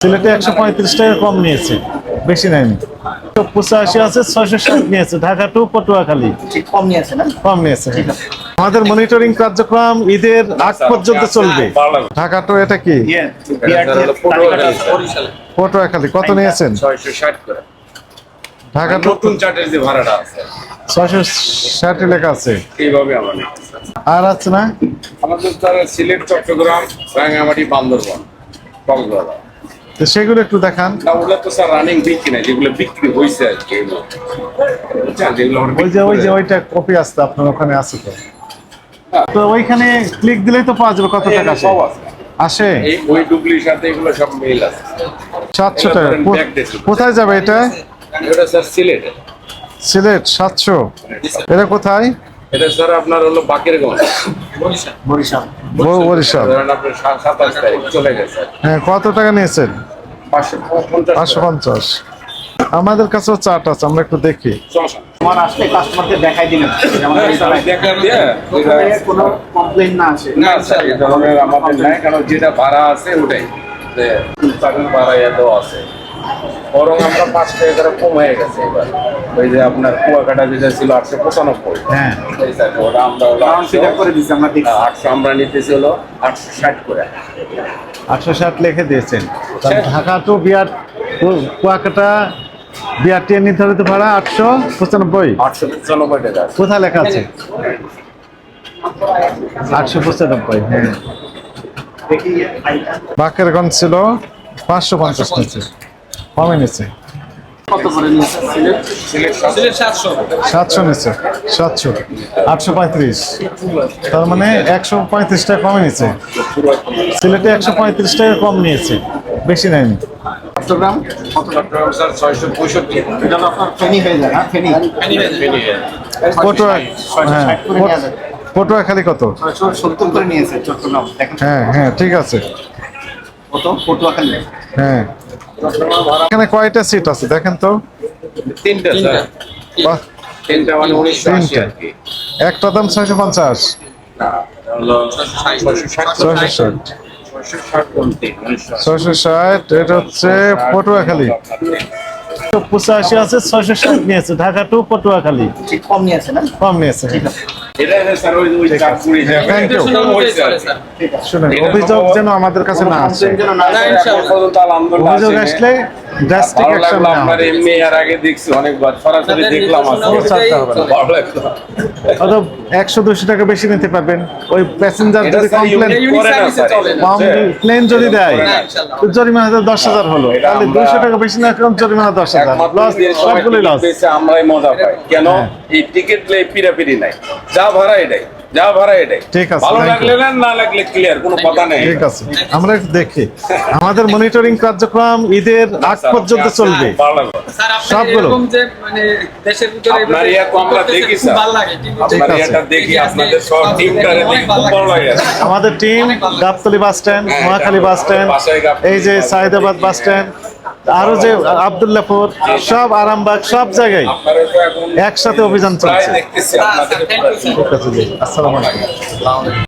সিলেটে একশো পঁয়ত্রিশ টাকা কম নিয়েছে বেশি নেয়নি। পঁচাশি আছে ছয়শো ষাট নিয়েছে ঢাকা টু পটুয়াখালী। কম নিয়েছে না? কম নিয়েছে আমাদের মনিটরিং কার্যক্রম ঈদের আগ পর্যন্ত চলবে। ঢাকা টু এটা কি? ইয়ে, পটুয়াখালী। কত নিয়েছেন? ছয়শো ষাট করে। ঢাকা টু নতুন চার্টের যে ভাড়াটা আছে। ছয়শো ষাট লেখা আছে। এইভাবে আমরা আর আছে না? আমাদের তারা সিলেট চট্টগ্রাম রাঙ্গামাটি বান্দরবান কক্সবাজার সেগুলো একটু দেখান। ওগুলো তো স্যার রানিং বিক্রি নাই যেগুলো বিক্রি হয়েছে আর কি ওই যে ওই যে ওইটা কপি আসতে আপনার ওখানে আছে তো। তো ওইখানে ক্লিক দিলেই তো পাওয়া যাবে কত টাকা আসে? সব আসে? এই ওই ডুবলির সাথে এগুলো সব মিল আছে। সাতশো টাকা। কোথায় যাবে এটা? এটা স্যার সিলেটে। সিলেট সাতশো। এটা কোথায়? এটা স্যার আপনার হলো বাকেরগঞ্জ। বরিশাল। বরিশাল। আপনার সাতাশ তারিখ চলে গেছে। হ্যাঁ কত টাকা নিয়েছেন? পাঁচশো পঞ্চাশ আমাদের কাছেও চাট আছে আমরা একটু দেখি। আমার আসলে কাস্টমারকে দেখাই ওখানে কোনো কমপ্লেন না আছে না স্যার এই ধরনের আমাদের নাই কারণ যেটা ভাড়া আছে ওটাই। যে ভাড়া এত আছে। বরং আমরা পাঁচ টাকা করে কম হয়ে গেছে এবার। ওই যে আপনার কুয়াকাটা যেটা ছিল আটশো পঁচানব্বই। হ্যাঁ। ওটা আমরা হলো রাউন্ড ফিগার করে দিচ্ছি আমরা আটশো আমরা নিতেছি হলো আটশো ষাট করে। আটশো ষাট লিখে দিয়েছেন। তার ঢাকা টু বিয়ার কুয়াকাটা বিআরটি নির্ধারিত ভাড়া আটশো পঁচানব্বই। আটশো পঁচানব্বই টাকা। কোথায় লেখা আছে? আটশো পঁচানব্বই হ্যাঁ। দেখি আইটা বাকেরগঞ্জ ছিল পাঁচশো পঞ্চাশ কমে নিচে কত করে নিয়েছে? সিলেট? সিলেট সাতশো। সাতশো। নিচে সাতশো আটশো পঁয়ত্রিশ। তার মানে একশো পঁয়ত্রিশ টাকা কমে সিলেটে একশো পঁয়ত্রিশ টাকা কম নিয়েছে বেশি নেয়নি। চট্টগ্রাম? কত? চট্টগ্রাম স্যার ছয়শো পঁয়ষট্টি। এটা আপনার ফেনি হয়ে যায় না? ফেনি? পটুয়া হ্যাঁ পটুয়াখালী কত? ছয়শো সত্তর করে নিয়েছে চট্টগ্রাম হ্যাঁ হ্যাঁ ঠিক আছে। কত? পটুয়াখালী। হ্যাঁ। এখানে কয়টা সিট আছে দেখেন তো? তিনটা স্যার। বাহ, তিনটা মানে উনিশশো একটা দাম ছয়শো পঞ্চাশ। ছয়শো ষাট। ছয়শো এটা হচ্ছে পটুয়াখালী। পঁচাশি আছে ছয়শো ষাট নিয়েছে। ঢাকা টু পটুয়াখালী। কম নিয়েছে না? কম নিয়েছে। ঠিক আছে এটা যে স্যার ওই ওই চার কুড়ি টাকা Thank you. কম হয়েছে আর কি। ঠিক আছে। শুনেন অভিযোগ যেন আমাদের কাছে না আসে। অভিযোগ আসলে ড্রাস্টিক অ্যাকশন আপনার এমনি আগে দেখছি অনেকবার। সরাসরি দেখলাম আজকে। টাকা বেশি নিতে পারবেন। ওই প্যাসেঞ্জার যদি কমপ্লেন না স্যার, এটা হচ্ছে- প্লেন যদি দেয় জরিমানা তো দশ হাজার হলো। তাহলে টাকা বেশি না কম জরিমানা লস সবগুলোই লস আমরাই মজা পাই। কেন? হ্যাঁ। এই টিকিট লে পিরাপিরি নাই। যা ভাড়া এটাই যা ভাড়া এটাই। ঠিক আছে, ভালো লাগলে না না লাগলে ক্লিয়ার কোনো কথা নেই। ঠিক আছে আমরা দেখি। আমাদের মনিটরিং কার্যক্রম ঈদের আগ পর্যন্ত চলবে। সবগুলো। যে মানে দেশের ভিতরে আপনার ইয়া তো আমরা দেখি স্যার। ভালো লাগে আপনার আছে। দেখি আপনাদের সব টিমটারে দেখি খুব ভালো লাগে আমাদের team Gabtoli bus stand Mohakhali bus stand এই যে বাস। সাইদাবাদ বাস স্ট্যান্ড আরও যে আবদুল্লাপুর সব আরামবাগ সব জায়গায় আপনারা তো এখন একসাথে অভিযান চলছে। ঠিক আছে জি। আলাইকুম।